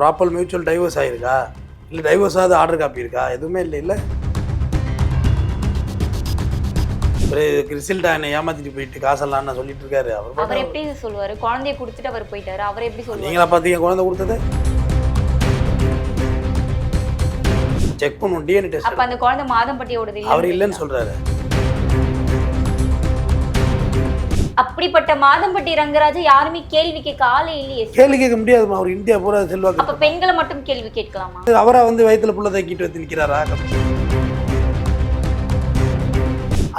Proper mutual divorce ஆயிருக்கா? இல்லை divorce ஆகுது ஆர்டர் காப்பி இருக்கா? எதுவுமே இல்லை இல்லை? கிறிஸ்டில்டா என்னை ஏமாத்திட்டு போயிட்டு காசெல்லாம் நான் சொல்லிட்டு இருக்காரு. அவர் அவர் எப்படி சொல்லுவாரு? குழந்தைய கொடுத்துட்டு அவர் போயிட்டாரு. அவர் எப்படி சொல்லுவாரு? நீங்களா பார்த்தீங்க குழந்தை கொடுத்தது? செக் பண்ணுவோம் டிஎன்ஏ அப்ப டெஸ்ட் அந்த குழந்தை மாதம்பட்டியோடது அவர் இல்லைன்னு சொல்றாரு. அப்படிப்பட்ட மாதம்பட்டி ரங்கராஜ யாருமே கேள்வி கேட்க ஆளே இல்லையே. கேள்வி கேட்க முடியாதுமா அவர் இந்தியா பூரா செல்வாக்கு அப்ப பெண்களை மட்டும் கேள்வி கேட்கலாமா? அவரா வந்து வயித்துல புள்ள தக்கிட்டு வந்து நிக்கிறாரா?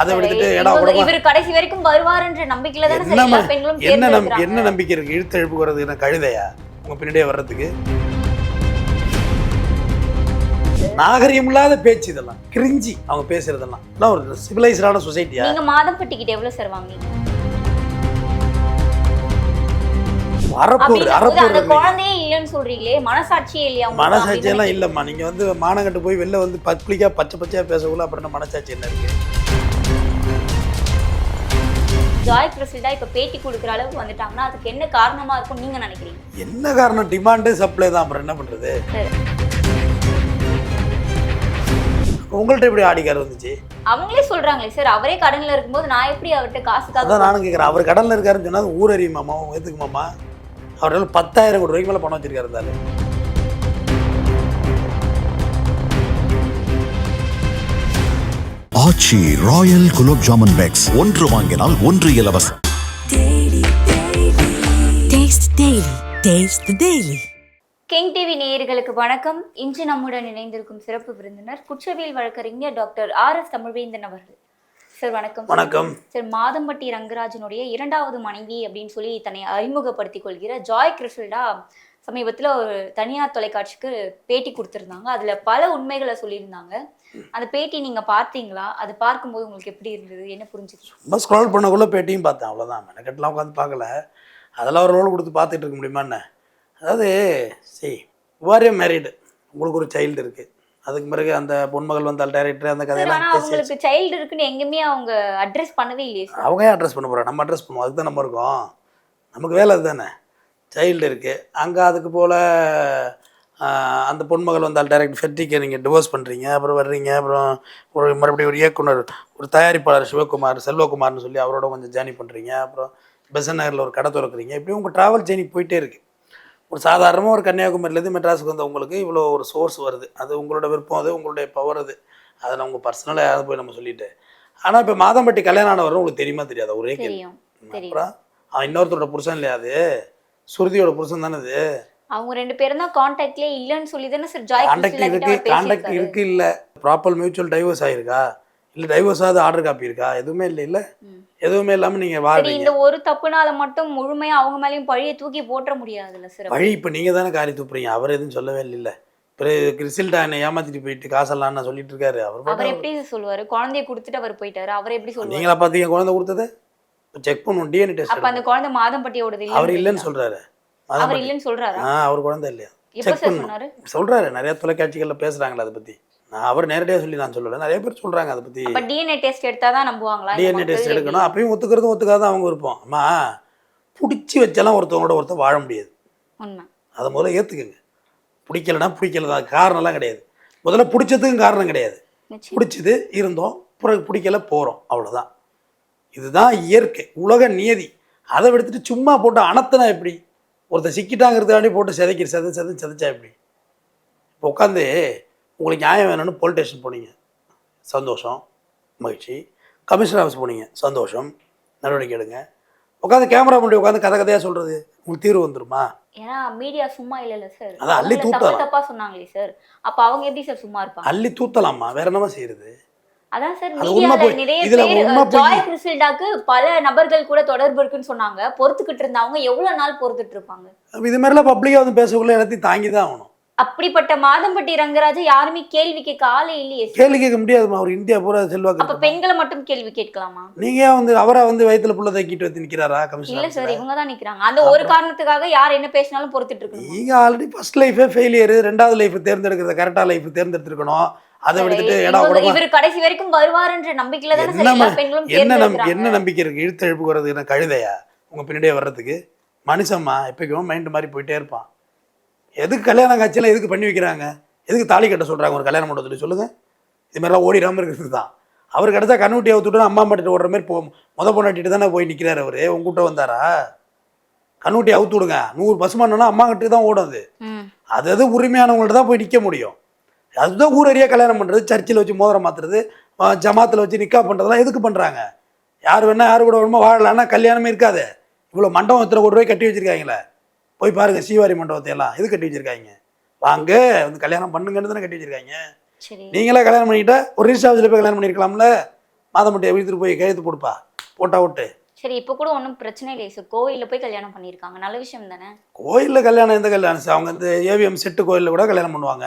அதை விடுத்துட்டு உடம்பா. இவர் கடைசி வரைக்கும் வருவாருன்ற நம்பிக்கையில தானே பெண்களும் என்ன நம் தேர்ந்தெடுக்கிறாங்க. என்ன நம்பிக்கை இருக்கு? இழுத்து எழுப்பு வர்றது என்ன கழுதையா? உங்க பின்னாடியே வர்றதுக்கு? நாகரிகம் இல்லாத பேச்சு இதெல்லாம். கிரிஞ்சி அவங்க பேசுறதெல்லாம். ஒரு சிவிலைஸ்டான சொசைட்டியா நீங்க மாதம்பட்டி கிட்ட எவ்வளவு சார் வாங்குனீங்க? இருக்கு. குழந்தையே இல்லைன்னு சொல்றீங்களே மனசாட்சியே இல்லையா உங்களுக்கு? மனசாட்சி அப்படின்னு எல்லாம் இல்லம்மா. நீங்க வந்து மானங்கட்டு போய் வெளில வந்து பப்ளிக்கா பச்சை பச்சையா பேசக்குள்ள அப்புறம் மனசாட்சி என்ன இருக்கு? ஜாய் பிரசிடா இப்ப பேட்டி கொடுக்குற அளவுக்கு வந்துட்டாங்கன்னா அதுக்கு என்ன காரணமா இருக்கும் நீங்க நினைக்கிறீங்க? என்ன காரணம்? டிமாண்டு சப்ளை தான். அப்புறம் என்ன பண்றது. உங்கள்ட்ட எப்படி ஆடிக்கார் வந்துச்சு? அவங்களே சொல்றாங்களே சார் அவரே கடன்ல இருக்கும்போது நான் எப்படி அவர்கிட்ட காசுக்காக நானும் கேட்குறேன் அவர் கடல்ல இருக்காருன்னு சொன்னா ஊர் அறியுமாமா எதுக்கு மாமா? அவரால் பத்தாயிரம் கோடி ரூபாய்க்கு மேலே பணம் வச்சிருக்காரு இருந்தாரு ஆச்சி ராயல் குலோப் ஜாமுன் பேக்ஸ் ஒன்று வாங்கினால் ஒன்று இலவசம் Taste Daily. Taste the Daily. King TV நேயர்களுக்கு வணக்கம் இன்று நம்முடன் இணைந்திருக்கும் சிறப்பு விருந்தினர் குற்றவியல் வழக்கறிஞர் டாக்டர் ஆர் எஸ் தமிழ்வேந்தன் அவர்கள் சார் வணக்கம். வணக்கம். சார் மாதம்பட்டி ரங்கராஜனுடைய இரண்டாவது மனைவி அப்படின்னு சொல்லி தன்னை அறிமுகப்படுத்திக் கொள்கிற ஜாய் கிறிஸ்டல்டா சமீபத்தில் ஒரு தனியார் தொலைக்காட்சிக்கு பேட்டி கொடுத்துருந்தாங்க. அதில் பல உண்மைகளை சொல்லியிருந்தாங்க. அந்த பேட்டி நீங்கள் பார்த்தீங்களா? அது பார்க்கும்போது உங்களுக்கு எப்படி இருந்தது? என்ன புரிஞ்சுது? ரொம்ப ஸ்க்ரால் பண்ணக்குள்ள பேட்டியும் பார்த்தேன். அவ்வளோதான் மெனக்கெட்டலாம் உட்காந்து பார்க்கல. அதெல்லாம் ஒரு ரோல் கொடுத்து பார்த்துட்டு இருக்க முடியுமா என்ன? அதாவது சரி வாரியம் மேரிடு உங்களுக்கு ஒரு சைல்டு இருக்குது அதுக்கு பிறகு அந்த பொன்மகள் வந்தால் டைரக்டர் அந்த கதையெல்லாம் அவங்களுக்கு சைல்டு இருக்குன்னு எங்கேயுமே அவங்க அட்ரஸ் பண்ணவே இல்லையே சார் அவங்க ஏன் அட்ரஸ் பண்ண போகிறோம் நம்ம அட்ரஸ் பண்ணுவோம். அதுக்கு தான் நம்ம இருக்கோம். நமக்கு வேலை அதுதானே. சைல்டு இருக்குது அங்கே அதுக்கு போல் அந்த பொன்மகள் வந்தால் டைரக்ட் ஃபெட்டிக்கு நீங்கள் டிவோர்ஸ் பண்ணுறீங்க அப்புறம் வர்றீங்க அப்புறம் ஒரு மறுபடியும் ஒரு இயக்குனர் ஒரு தயாரிப்பாளர் சிவகுமார் செல்வகுமார்னு சொல்லி அவரோட கொஞ்சம் ஜேர்னி பண்ணுறீங்க அப்புறம் பெசன் நகரில் ஒரு கடை திறக்கிறீங்க. இப்படி உங்கள் ட்ராவல் ஜேர்னி போயிட்டே இருக்குது ஒரு சாதாரணமாக ஒரு கன்னியாகுமரியிலேருந்து மெட்ராஸுக்கு வந்தவங்களுக்கு இவ்வளோ ஒரு சோர்ஸ் வருது. அது உங்களோட விருப்பம் அது உங்களுடைய பவர் அது. அதை நான் உங்கள் பர்சனலாக யாராவது போய் நம்ம சொல்லிட்டு. ஆனால் இப்போ மாதம்பட்டி கல்யாணம் ஆனவரும் உங்களுக்கு தெரியுமா தெரியாதா? ஒரே கேள்வி. அப்புறம் அவன் இன்னொருத்தரோட புருஷன் இல்லையா அது? சுருதியோட புருஷன் தானே அது? அவங்க ரெண்டு பேரும் தான் கான்டாக்ட்லயே இல்லைன்னு சொல்லி தானே சார் ஜாய் கான்டாக்ட் இருக்கு கான்டாக்ட் பேசியிருக்காரு. இருக்கு இல்லை. ப்ராப்பர் மியூச்சுவல் டைவர்ஸ் ஆயிருக்கா? இல்லை டைவர்ஸ் ஆகுது ஆர்டர் காப்பி இருக்கா? எதுவுமே இல்லை இல்லை. எதுவுமே இல்லாமல் நீங்கள் சரி வாழ்றீங்க. இந்த ஒரு தப்புனால மட்டும் முழுமையா அவங்க மேலயும் பழிய தூக்கி போட்டுற முடியாதுல்ல சார் வழி இப்போ நீங்கள் தானே காரி துப்புறீங்க. அவர் எதுவும் சொல்லவே இல்லை பிறகு கிறிஸ்டில்டா என்னை ஏமாத்திட்டு போயிட்டு காசெல்லாம் நான் சொல்லிட்டு இருக்காரு. அவர் அவர் பாட்டு எப்படி சொல்லுவாரு? குழந்தைய கொடுத்துட்டு அவர் போயிட்டாரு. அவர் எப்படி சொல்லுவாரு? நீங்களா பார்த்தீங்க குழந்தை கொடுத்தது? செக் பண்ணுவோம் டிஎன்ஏ அப்ப டெஸ்ட் அந்த குழந்தை மாதம்பட்டியோடது அவர் இல்லைன்னு சொல்றாரு. அவர். இல்லைன்னு சொல்றாரா? ஆ அவர் குழந்தை இல்லையா? செக் பண்ணும். சொல்றாரு நிறைய தொலைக்காட்சிகள்ல பேசுறாங்களா அதை பத்தி. நான் அவர் நேரடியாக சொல்லி நான் சொல்லல. நிறைய பேர் சொல்றாங்க அதை அப்ப டிஎன்ஏ டெஸ்ட் எடுத்தாதான் நம்புவாங்களா இந்த டிஎன்ஏ டெஸ்ட்? எடுக்கணும். அப்பயும் ஒத்துக்கிறதும் ஒத்துக்காத அவங்க விருப்பம். அம்மா பிடிச்சி வச்செல்லாம் ஒருத்தவங்களோட ஒருத்தர் வாழ முடியாது. அதை முதல்ல ஏத்துக்குங்க. பிடிக்கலனா பிடிக்கல தான் காரணம்லாம் கிடையாது. முதல்ல பிடிச்சதுக்கும் காரணம் கிடையாது. பிடிச்சது இருந்தோம் பிறகு பிடிக்கல போகிறோம் அவ்வளோதான் இதுதான் இயற்கை உலக நியதி. அதை எடுத்துட்டு சும்மா போட்டு அனத்தினா எப்படி? ஒருத்தர் சிக்கிட்டாங்கிறதுக்காண்டி போட்டு சிதைக்கிற செத செத செதைச்சா எப்படி? இப்போ உட்காந்து உங்களுக்கு நியாயம் வேணும்னு போலீஸ் ஸ்டேஷன் போனீங்க. சந்தோஷம் மகிழ்ச்சி. கமிஷனர் ஆஃபீஸ் போனீங்க சந்தோஷம். நடவடிக்கை எடுங்க. உட்காந்து கேமரா முன்னாடி உட்காந்து கதை கதையாக சொல்கிறது உங்களுக்கு தீர்வு வந்துருமா? ஏன்னா மீடியா சும்மா இல்லைல்ல சார் அதான் அள்ளி தூத்தலாம். சொன்னாங்களே சார் அப்ப அவங்க எப்படி சார் சும்மா இருப்பாங்க? அள்ளி தூத்தலாமா? வேற என்னமா செய்யறது? அதான் சார் போய். நிறைய பேர். ஜாய் பல நபர்கள் கூட தொடர்பு இருக்குன்னு சொன்னாங்க. பொறுத்துக்கிட்டு இருந்தவங்க எவ்வளவு நாள் பொறுத்துட்டு இருப்பாங்க? இது மாதிரிலாம் பப்ளிக்காக வந்து பேசக்குள்ள எல்லாத்தையும் தாங்கி தான் ஆகணும். அப்படிப்பட்ட மாதம்பட்டி ரங்கராஜ யாருமே கேள்வி கேட்க ஆளே இல்லையே. கேள்வி கேட்க முடியாதுமா அவர் இந்தியா பூரா செல்வாக்கு அப்ப இருக்கு. பெண்களை மட்டும் கேள்வி கேட்கலாமா? நீங்க வந்து அவரா வந்து வயித்துல புள்ள தக்கிட்டு வந்து நிக்கிறாரா இல்ல கமிஷனர் சார் இவங்க தான் நிக்கிறாங்க. அந்த ஒரு காரணத்துக்காக யார் என்ன பேசினாலும் பொறுத்துட்டு இருக்கணும். நீங்க ஆல்ரெடி ஃபர்ஸ்ட் லைஃபே ஃபெயிலியர் ரெண்டாவது லைஃப் தேர்ந்தெடுக்கிறத கரெக்டா லைஃப் தேர்ந்தெடுத்திருக்கணும். அதை விடுத்துட்டு உடம்பா இவர் கடைசி வரைக்கும் வருவாருன்ற நம்பிக்கையில தானே என்ன நம் தேர்ந்தெடுக்கிறாங்க. என்ன நம்பிக்கை இருக்கு? இழுத்து எழுப்பு வர்றது என்ன கழுதையா? உங்க பின்னாடியே வர்றதுக்கு? மனுஷம்மா எப்பயும் மைண்ட் மாதிரி போயிட்டே இருப்பான். எதுக்கு கல்யாண காட்சியெல்லாம் எதுக்கு பண்ணி வைக்கிறாங்க? எதுக்கு தாலி கட்ட சொல்கிறாங்க ஒரு கல்யாணம் சொல்லி சொல்லுங்கள் இது மாதிரிலாம் ஓடிடாமல் இருக்கிறது தான். அவர் கிடச்சா கண்ணுட்டி அவுத்துட்டு அம்மா மாட்டிட்டு ஓடுற மாதிரி போ முத பொண்டாட்டிட்டு தானே போய் நிற்கிறாரு அவர். உங்ககிட்ட வந்தாரா? கண்ணுட்டி அவுத்து விடுங்க. நூறு பசுமானா அம்மா கிட்ட தான் ஓடும் அது. அது அது உரிமையானவங்கள்ட்ட தான் போய் நிற்க முடியும். அதுதான் ஊரறியா கல்யாணம் பண்ணுறது சர்ச்சில் வச்சு மோதிரம் மாற்றுறது ஜமாத்தில் வச்சு நிக்கா பண்ணுறதெல்லாம் எதுக்கு பண்ணுறாங்க யார் வேணா யார் கூட வேணுமோ வாழலான்னா கல்யாணமே இருக்காது. இவ்வளோ மண்டபம் இத்தனை கோடி ரூபாய் கட்டி வச்சிருக்காங்களே? போய் பாருங்க சீவாரி மண்டபத்தை எல்லாம் எது கட்டி வச்சிருக்காங்க? வாங்க வந்து கல்யாணம் பண்ணுங்கன்னு தானே கட்டி வச்சிருக்காங்க. சரி. நீங்களே கல்யாணம் பண்ணிக்கிட்டா ஒரு ரிஜிஸ்டர் ஆஃபீஸில் போய் கல்யாணம் பண்ணியிருக்கலாம்ல மாதமட்டியை வீட்டுக்கு போய் கையெழுத்து போடுப்பா போட்டா விட்டு சரி இப்போ கூட ஒன்றும் பிரச்சனை இல்லை சார் கோயிலில் போய் கல்யாணம் பண்ணியிருக்காங்க நல்ல விஷயம் தானே? கோயிலில் கல்யாணம் எந்த கல்யாணம்? சார் அவங்க இந்த ஏவிஎம் செட்டு கோயிலில் கூட கல்யாணம் பண்ணுவாங்க.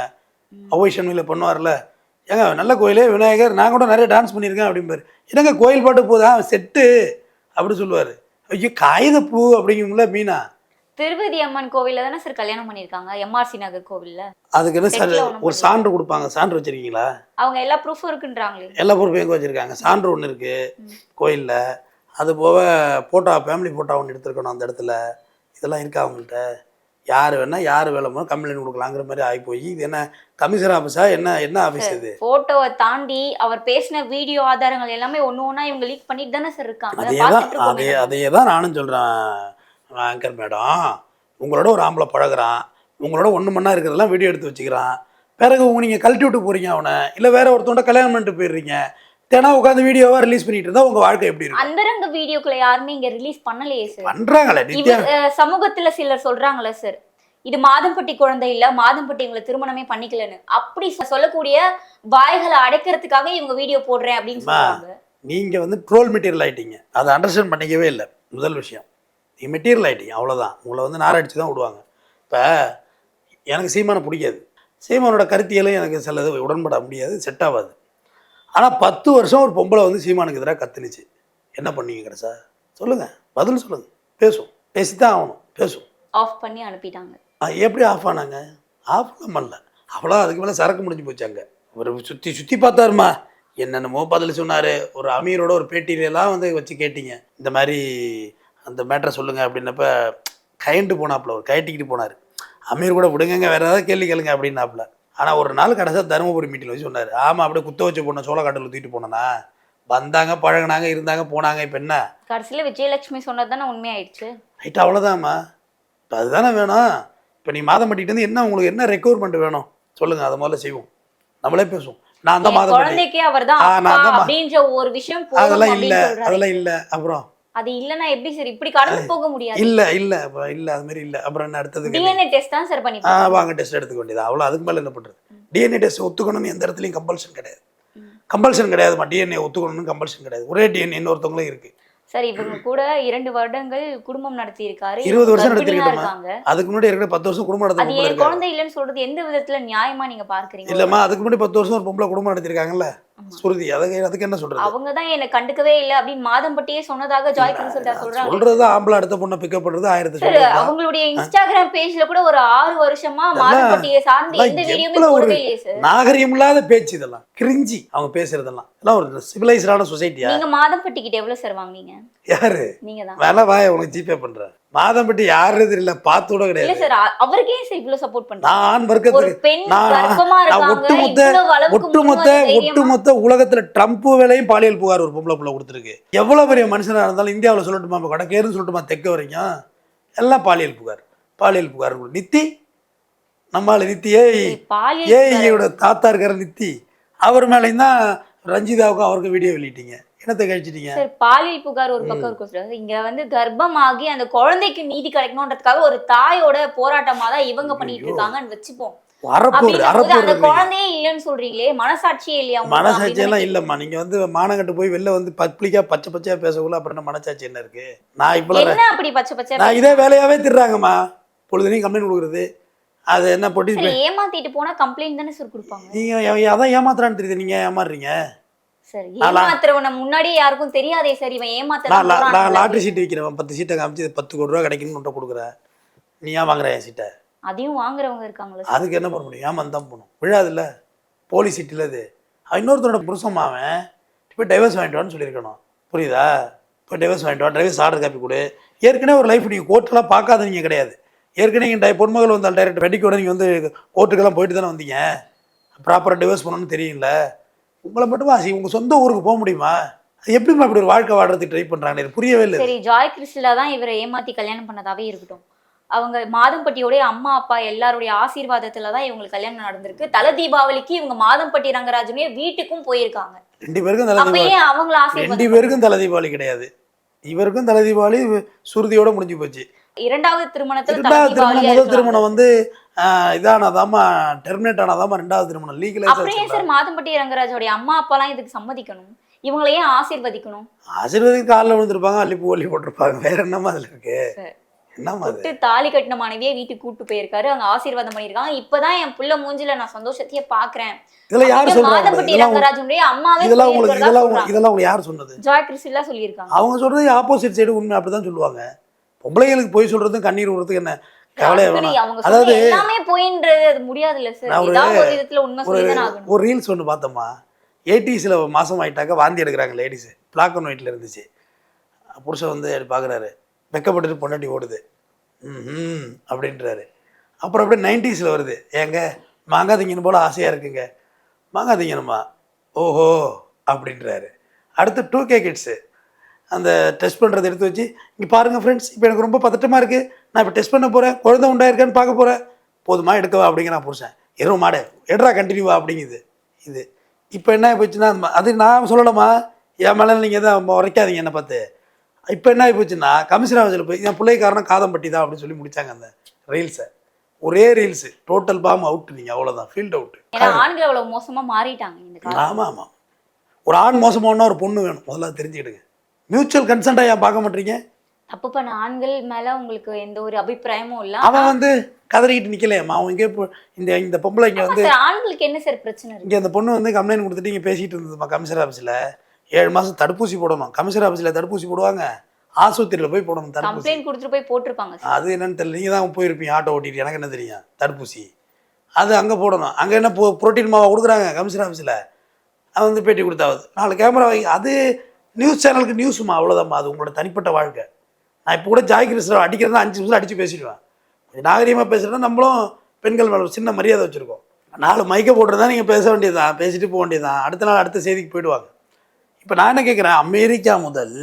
அவ்வை சண்மையில் பண்ணுவார்ல. ஏங்க நல்ல கோயிலே விநாயகர் நான் கூட நிறைய டான்ஸ் பண்ணியிருக்கேன் அப்படிம்பாரு. என்னங்க கோயில் பாட்டு போதா? செட்டு அப்படி சொல்லுவார். ஐயோ காகிதப்பூ அப்படிங்கும்ல மீனா. திருப்பதி அம்மன் கோவிலில் தானே சார் கல்யாணம் பண்ணியிருக்காங்க? எம்ஆர்சி நகர் கோவிலில். அதுக்கு என்ன சார் ஒரு சான்று கொடுப்பாங்க. சான்று வச்சிருக்கீங்களா? அவங்க எல்லா ப்ரூஃபும் இருக்குன்றாங்களே. எல்லா பொறுப்பும் எங்கே வச்சுருக்காங்க? சான்று ஒன்று இருக்குது கோயிலில். அது போக ஃபோட்டோ ஃபேமிலி ஃபோட்டோ ஒன்று எடுத்துருக்கணும் அந்த இடத்துல. இதெல்லாம் இருக்கா அவங்கள்ட்ட? யார் வேணா யார் வேலை போனால் கம்ப்ளைண்ட் கொடுக்கலாங்கிற மாதிரி ஆகி போய் இது என்ன கமிஷனர் ஆஃபீஸா என்ன என்ன ஆஃபீஸ் இது? போட்டோவை தாண்டி அவர் பேசின வீடியோ ஆதாரங்கள் எல்லாமே ஒன்று ஒன்றா இவங்க லீக் பண்ணிட்டு தானே சார் இருக்காங்க. அதே தான் அதே தான் நானும் சொல்கிறேன் ஆங்கர் மேடம். உங்களோட ஒரு ஆம்பளை பழகுறான். உங்களோட ஒன்று மணி இருக்கிறதெல்லாம் வீடியோ எடுத்து வச்சுக்கிறான். பிறகு உங்க நீங்கள் கழட்டி விட்டு போகிறீங்க அவனை. இல்லை வேற ஒருத்தவன்ட்ட கல்யாணம் பண்ணிட்டு போயிடுறீங்க. தினம் உட்காந்து வீடியோவாக ரிலீஸ் பண்ணிட்டு இருந்தால் உங்கள் வாழ்க்கை எப்படி இருக்கும்? அந்தரங்க வீடியோக்களை யாருமே இங்க ரிலீஸ் பண்ணலையே சார் அஹ், சமூகத்துல சிலர் சொல்றாங்களே சார் இது மாதம்பட்டி குழந்தை இல்ல மாதம்பட்டி இவங்களை திருமணமே பண்ணிக்கலன்னு. அப்படி சொல்லக்கூடிய வாய்களை அடைக்கிறதுக்காக இவங்க வீடியோ போடுறேன் அப்படின்னு. சொல்றாங்க. நீங்கள் வந்து ட்ரோல் மெட்டீரியல் ஆயிட்டீங்க. அதை அண்டர்ஸ்டாண்ட் பண்ணிக்கவே இல்லை. முதல் விஷயம். மெட்டீரியல் ஆயிட்டீங்க அவ்வளோதான் உங்களை வந்து நாரடிச்சு தான் விடுவாங்க. இப்போ எனக்கு சீமானை பிடிக்காது. சீமானோட கருத்தியலும் எனக்கு சிலது உடன்பட முடியாது செட் ஆகாது. ஆனால் பத்து வருஷம் ஒரு பொம்பளை வந்து சீமானுக்கு எதிராக கத்துனுச்சு. என்ன பண்ணீங்க கடைசா சொல்லுங்கள் பதில் சொல்லுங்கள் பேசும் பேசித்தான் ஆகணும். பேசும் ஆஃப் பண்ணி அனுப்பிட்டாங்க. ஆ, எப்படி ஆஃப் ஆனாங்க? ஆஃப்லாம் பண்ணல. அவ்வளோ அதுக்கு மேலே சரக்கு முடிஞ்சு போச்சாங்க ஒரு சுற்றி சுற்றி பார்த்தாருமா? என்னென்னமோ பதில் சொன்னார். ஒரு அமீரோட ஒரு பேட்டியிலலாம் வந்து வச்சு கேட்டீங்க. இந்த மாதிரி அந்த மேட்ரை சொல்லுங்க அப்படின்னப்ப கயண்டு போனாப்புல ஒரு கயட்டிக்கிட்டு போனார். அமீர் கூட விடுங்கங்க வேறு ஏதாவது கேள்வி கேளுங்க அப்படின்னாப்புல. ஆனால் ஒரு நாள் கடைசியாக தருமபுரி மீட்டில் வச்சு சொன்னார். ஆமாம் அப்படியே குத்த வச்சு போன சோளக்காட்டில் தூக்கிட்டு போனேன்னா வந்தாங்க பழகுனாங்க இருந்தாங்க போனாங்க இப்போ என்ன? கடைசியில விஜயலட்சுமி சொன்னது தானே உண்மையாயிடுச்சு. ரைட் அவ்வளோதாம்மா இப்போ அதுதானே வேணும். இப்போ நீ மாதம் பட்டிட்டு என்ன உங்களுக்கு என்ன ரெக்யூர்மெண்ட் வேணும்? சொல்லுங்கள் அதை முதல்ல செய்வோம். நம்மளே பேசுவோம். நான் தான் மாதம் குழந்தைக்கே அவர் தான் அப்படின்ற ஒரு விஷயம் அதெல்லாம் இல்லை அதெல்லாம் இல்லை. அப்புறம்? அது இல்லைன்னா எப்படி சார் இப்படி கடந்து போக முடியாது. இல்லை இல்லை இல்லை அது மாதிரி இல்லை. அப்புறம் என்ன அடுத்ததுக்கு என்ன? டிஎன்ஏ டெஸ்ட் தான் சார் பண்ணி ஆ வாங்க டெஸ்ட் எடுத்துக்க வேண்டியது? அவ்வளோ அதுக்கு மேலே என்ன பண்ணுறது டிஎன்ஏ டெஸ்ட் ஒத்துக்கணும்னு எந்த இடத்துலையும் கம்பல்ஷன் கிடையாது. கம்பல்ஷன் கிடையாதுமா டிஎன்ஏ ஒத்துக்கணும்னு கம்பல்ஷன் கிடையாது. ஒரே டிஎன்ஏ இன்னொருத்தவங்களும் இருக்குது சார் இவங்க கூட இரண்டு வருடங்கள் குடும்பம் நடத்தி இருக்காரு இருபது வருஷம் இருக்காங்க. அதுக்கு முன்னாடி இருக்கிற பத்து வருஷம் குடும்பம் நடத்த குழந்தை இல்லைன்னு சொல்றது எந்த விதத்துல நியாயமா நீங்க பார்க்கறீங்க? இல்லைம்மா அதுக்கு முன்னாடி பத்து வருஷம் ஒரு பொம்பளை குடும்பம் நடத்திருக்காங்கல்ல சுருதி அதுக்கு அதுக்கு என்ன சொல்கிறது அவங்க தான் என்னை கண்டுக்கவே இல்லை அப்படின்னு மாதம்பட்டியே சொன்னதாக ஜாய் கிரிசல்டா சொல்றாங்க. சொல்றது ஆம்பளை அடுத்த பொண்ணை பிக்கப் பண்றது ஆயிரத்தி சொல்றது அவங்களுடைய இன்ஸ்டாகிராம் பேஜ்ல கூட ஒரு ஆறு வருஷமா மாதம்பட்டியை சார்ந்து எந்த வீடியோமே போடவே இல்லையே சார். நாகரிகம் இல்லாத பேச்சு இதெல்லாம். கிரிஞ்சி அவங்க பேசுறதெல்லாம். எல்லாம் ஒரு சிவிலைஸ்டான சொசைட்டியா நீங்க மாதம்பட்டி கிட்ட எவ்வளவு சார் வாங்குனீங்க? யாரு? நீங்க தான் வேலை வாய உனக்கு ஜிபே பண்றேன். மாதம்பட்டி யாரு தெரியல பார்த்து கூட கிடையாது அவருக்கே சார் இவ்வளவு சப்போர்ட் பண்றாங்க. நான் வர்க்கத்துக்கு நான் ஒட்டுமொத்த ஒட்டுமொத்த ஒட்டுமொத்த உலகத்துல ட்ரம்ப் வேலையும் பாலியல் புகார் ஒரு பொம்பளை புள்ள கொடுத்துருக்கு. எவ்வளவு பெரிய மனுஷனா இருந்தாலும் இந்தியாவுல சொல்லட்டுமா வடக்கேருன்னு சொல்லட்டுமா தெற்க வரைக்கும்? எல்லாம் பாலியல் புகார். பாலியல் புகார். நித்தி நம்மால நித்தி புகார். ஏஐயோட தாத்தா இருக்கிற நித்தி. அவர் மேலேயும் தான் ரஞ்சிதாவுக்கும் அவருக்கு வீடியோ வெளியிட்டீங்க. என்னத்தை கழிச்சிட்டீங்க? சார் பாலியல் புகார் ஒரு பக்கம் இருக்கும் சார். இங்க வந்து கர்ப்பமாகி அந்த குழந்தைக்கு நீதி கிடைக்கணும்ன்றதுக்காக ஒரு தாயோட போராட்டமா தான் இவங்க பண்ணிட்டு இருக்காங்கன்னு வச்சுப்போம். அந்த. குழந்தையே இல்லைன்னு சொல்றீங்களே மனசாட்சியே இல்லையா? மனசாட்சியெல்லாம் இல்லைம்மா நீங்கள் வந்து மானங்கட்டு போய் வெளில வந்து பப்ளிக்காக பச்சை பச்சையாக பேசக்குள்ள அப்புறம் என்ன மனசாட்சி என்ன இருக்கு? நான் இப்போ என்ன அப்படி பச்சை பச்சை நான் இதே வேலையாகவே திடுறாங்கம்மா பொழுதுனையும் கம்ப்ளைண்ட் கொடுக்குறது. அது என்ன பொட்டி ஏமாத்திட்டு போனா கம்ப்ளைண்ட் தானே சார் கொடுப்பாங்க? நீங்கள் அதான் ஏமாத்துறான்னு தெரியுது. நீங்கள் ஏமாறுறீங்க. சார். ஏமாத்துறவன முன்னாடியே யாருக்கும் தெரியாதே சார். இவன் நான் ஏமாத்த லா- நான் லாட்ரி சீட் விற்கிறேன் பத்து சீட்டை காமிச்சு பத்து கோடி ரூபா கிடைக்குன்னு உன்ட்ட கொடுக்குறேன். நீ ஏன் வாங்குற என் சீட்டை? அதையும் வாங்குறவங்க இருக்காங்களா சார். அதுக்கு என்ன பண்ண முடியும்? ஏமாந்து தான் போகணும் விழாதுல்ல. போலீஸ் சீட்டில் அது. அவன் இன்னொருத்தனோட புருஷன் அவன் இப்போ டைவர்ஸ் வாங்கிட்டு வான்னு சொல்லியிருக்கணும். புரியுதா? இப்போ டைவர்ஸ் வாங்கிட்டு வா. டைவர்ஸ் ஆர்டர் காப்பி கொடு. ஏற்கனவே ஒரு லைஃப் நீங்கள் கோர்ட்டெல்லாம் பார்க்காத நீங்கள் கிடையாது. ஏற்கனவே நீங்கள் பொன்மகள் வந்தால் டைரக்ட் வெட்டிக்கோட நீங்கள் வந்து கோர்ட்டுக்கெல்லாம் போயிட்டு தானே வந்தீங்க. ப்ராப்பராக டிவோர்ஸ் பண்ணணும்னு தெரியல உங்களை மட்டுமா சி உங்கள் சொந்த ஊருக்கு போக முடியுமா? அது எப்படிம்மா இப்படி ஒரு வாழ்க்கை வாடுறதுக்கு ட்ரை பண்ணுறாங்க எனக்கு புரியவே இல்லை. சரி ஜாய் கிறிஸ்டலா தான் இவரை ஏமாத்தி கல்யாணம் பண்ணதாவே இருக்கட்டும். அவங்க மாதம்பட்டியோடைய அம்மா அப்பா எல்லாருடைய ஆசீர்வாதத்துல தான் இவங்களுக்கு கல்யாணம் நடந்திருக்கு. தல தீபாவளிக்கு இவங்க மாதம்பட்டி ரங்கராஜனுடைய வீட்டுக்கும் போயிருக்காங்க. ரெண்டு பேருக்கும் தலை தீபாவளி. அவங்கள ரெண்டு பேருக்கும் தலை தீபாவளி கிடையாது. இவருக்கும் தலை தீபாவளி சுருதியோட முடிஞ்சு போச்சு. இரண்டாவது திருமணத்துல தல ரெண்டாவது திருமணம் முதல். திருமணம் வந்து இதானதாமா டெர்மினேட் ஆனதாமா ரெண்டாவது திருமணம். லீகலைஸ் சார் மாதம்பட்டி ரங்கராஜோடைய அம்மா அப்பாலாம் இதுக்கு சம்மதிக்கணும். இவங்களை ஏன் ஆசீர்வதிக்கணும்? ஆசீர்வாதம் காலில் விழுந்திருப்பாங்க அள்ளிப்பூ அள்ளி போட்டிருப்பாங்க. வேற என்னமா அதுல இருக்கு? விட்டு தாலி கட்டின மனைவியே வீட்டுக்கு கூட்டு போயிருக்காரு அங்க ஆசீர்வாதம் பண்ணிருக்காங்க இப்பதான் என் புள்ள மூஞ்சில நான் சந்தோஷத்தையே பாக்குறேன். இதெல்லாம் யார் சொல்றாங்க மாதம்பட்டி ரங்கராஜனுடைய அம்மாவே இதெல்லாம் உங்களுக்கு இதெல்லாம். இதெல்லாம் உங்களுக்கு யார் சொன்னது? ஜாய் கிறிஸ்டிலா சொல்லியிருக்காங்க. அவங்க சொல்றது ஆப்போசிட் சைடு உண்மை அப்படிதான் சொல்லுவாங்க. பொம்பளைங்களுக்கு போய் சொல்றதும் கண்ணீர் விடுறதுக்கு என்ன அவங்க அதாவது நான் ஒரு- ரீல்ஸ் ஒன்று பார்த்தோமா எயிட்டிஸில் மாதம் ஆயிட்டாக்க வாந்தி எடுக்கிறாங்க லேடிஸு பிளாக் அண்ட் ஒயிட்டில் இருந்துச்சு. புருஷன் வந்து பார்க்குறாரு வெக்கப்பட்டுட்டு பொண்டாட்டி ஓடுது. ம் அப்படின்றாரு. அப்புறம் அப்படியே நைன்டிஸில் வருது. ஏங்க மாங்காய் திங்கணும் போல் ஆசையாக இருக்குங்க. மாங்காய் திங்கணுமா? ஓஹோ அப்படின்றாரு. அடுத்து டூ கே கிட்ஸு அந்த டெஸ்ட் பண்ணுறதை எடுத்து வச்சு இங்கே பாருங்கள் ஃப்ரெண்ட்ஸ் இப்போ எனக்கு ரொம்ப பதட்டமாக இருக்குது நான் இப்போ டெஸ்ட் பண்ண போகிறேன் குழந்தை உண்டாயிருக்கான்னு பார்க்க போகிறேன் போதுமா எடுக்கவா அப்படிங்கிறான் புருஷன் எருவ மாடு எடுறா கண்டினியூவா அப்படிங்குது. இது. இப்போ என்ன போச்சுன்னா அது நான் சொல்லலாமா என் மேலே நீங்கள் எதுவும் உரைக்காதீங்க என்னை பார்த்து. இப்போ என்ன ஆகி போச்சுன்னா கமிஷன் ஆஃபீஸில் போய் என் பிள்ளை காரணம் காதம்பட்டி தான் அப்படின்னு சொல்லி முடிச்சாங்க அந்த ரீல்ஸை ஒரே ரீல்ஸு டோட்டல் பாம் அவுட் நீங்கள் அவ்வளோதான் ஃபீல்ட் அவுட் ஆண்கள் அவ்வளவு மோசமா மாறிட்டாங்க ஆமாம் ஆமாம் ஒரு ஆண் மோசமானா ஒரு பொண்ணு வேணும். முதல்ல தெரிஞ்சுக்கிடுங்க. மியூச்சுவல் கன்சென்ட்டாக ஏன் பார்க்க மாட்டீங்க? தப்பு பண்ண ஆண்கள் மேல உங்களுக்கு எந்த ஒரு அபிப்பிராயமும் இல்ல. அவன் வந்து கதறிக்கிட்டு நிற்கலையம்மா அவன் இங்கே இந்த இந்த பொம்பளை இங்கே வந்து ஆண்களுக்கு என்ன சார் பிரச்சனை இங்கே அந்த பொண்ணு வந்து கம்ப்ளைண்ட் கொடுத்துட்டு இங்கே பேசிகிட்டு இருந்ததுமா கமிஷனர் ஆஃபீஸில் ஏழு மாதம் தடுப்பூசி போடணும். கமிஷனர் ஆஃபீஸில் தடுப்பூசி போடுவாங்க. ஆஸ்பத்திரியில் போய் போடணும் தடுப்பூசி. கம்ப்ளைண்ட் கொடுத்துட்டு போய் போட்டிருப்பாங்க அது என்னன்னு தெரியல. நீங்கள் தான் போயிருப்பீங்க ஆட்டோ ஓட்டிட்டு. எனக்கு என்ன தெரியும்? தடுப்பூசி. அது அங்கே போடணும். அங்கே என்ன புரோட்டீன் மாவை கொடுக்குறாங்க கமிஷனர் ஆஃபீஸில் அது வந்து பேட்டி கொடுத்தாவது. நாலு கேமரா வை அது நியூஸ் சேனலுக்கு நியூஸுமா அவ்வளோதாம்மா அது உங்களோட தனிப்பட்ட வாழ்க்கை. நான் இப்போ கூட ஜாய் கிருஷ்ணன் அடிக்கிறதா அஞ்சு நிமிஷம் அடித்து பேசிடுவேன். கொஞ்சம் நாகரீகமாக பேசுகிறேன்னா நம்மளும் பெண்கள் மேலே ஒரு சின்ன மரியாதை வச்சுருக்கோம். நாலு மைக்க போட்டுருந்தா நீங்கள் பேச வேண்டியதுதான் பேசிட்டு போக வேண்டியதுதான். அடுத்த நாள் அடுத்த செய்திக்கு போயிடுவாங்க. இப்போ நான் என்ன கேட்குறேன் அமெரிக்கா முதல்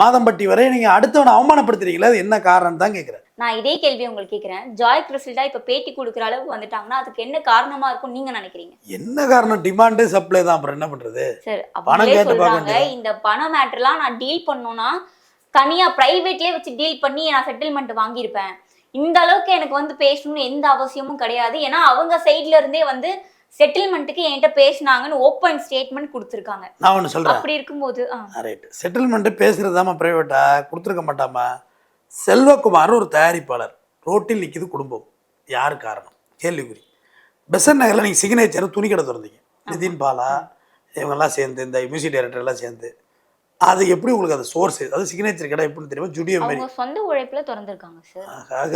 மாதம்பட்டி வரை நீங்கள் அடுத்தவனை அவமானப்படுத்துறீங்களா அது என்ன காரணம் தான் கேட்குறேன் நான் இதே கேள்வி உங்களுக்கு கேக்குறேன். ஜாய் கிறிஸ்டா இப்ப பேட்டி கொடுக்குற அளவுக்கு வந்துட்டாங்கன்னா அதுக்கு என்ன காரணமா இருக்கும் நீங்க நினைக்கிறீங்க? என்ன காரணம்? டிமாண்டு சப்ளை தான் அப்புறம் என்ன பண்ணுறது சார் பணம் அவங்களே சொல்றாங்க. இந்த பண மேட்டர்லாம் நான் டீல் பண்ணணும்னா தனியா பிரைவேட்லயே வச்சு டீல் பண்ணி நான் செட்டில்மெண்ட் வாங்கியிருப்பேன். இந்த அளவுக்கு எனக்கு வந்து பேசணும்னு எந்த அவசியமும் கிடையாது. ஏன்னா அவங்க சைட்ல இருந்தே வந்து செட்டில்மெண்ட்டுக்கு என்கிட்ட பேசினாங்கன்னு ஓப்பன் ஸ்டேட்மெண்ட் கொடுத்துருக்காங்க. நான் ஒன்று சொல்கிறேன் அப்படி இருக்கும்போது ரைட் செட்டில்மெண்ட்டு பேசுகிறதாம்மா ப்ரைவேட்டாக கொடுத்துருக்க மாட்டாமா? செல்வகுமார் ஒரு தயாரிப்பாளர். ரோட்டில் நிற்கிது குடும்பம். யார் காரணம்? கேள்விக்குறி. பெசன் நகரில் நீங்கள் சிக்னேச்சர் துணி கடை திறந்தீங்க. நிதின் பாலா இவங்கெல்லாம் சேர்ந்து இந்த மியூசிக் டைரக்டர் எல்லாம் சேர்ந்து. அது எப்படி உங்களுக்கு அந்த சோர்ஸ் அது சிக்னேச்சர் கடை எப்படின்னு தெரியுமா? ஜுடியோ அவங்க சொந்த உழைப்புல திறந்திருக்காங்க சார் ஆக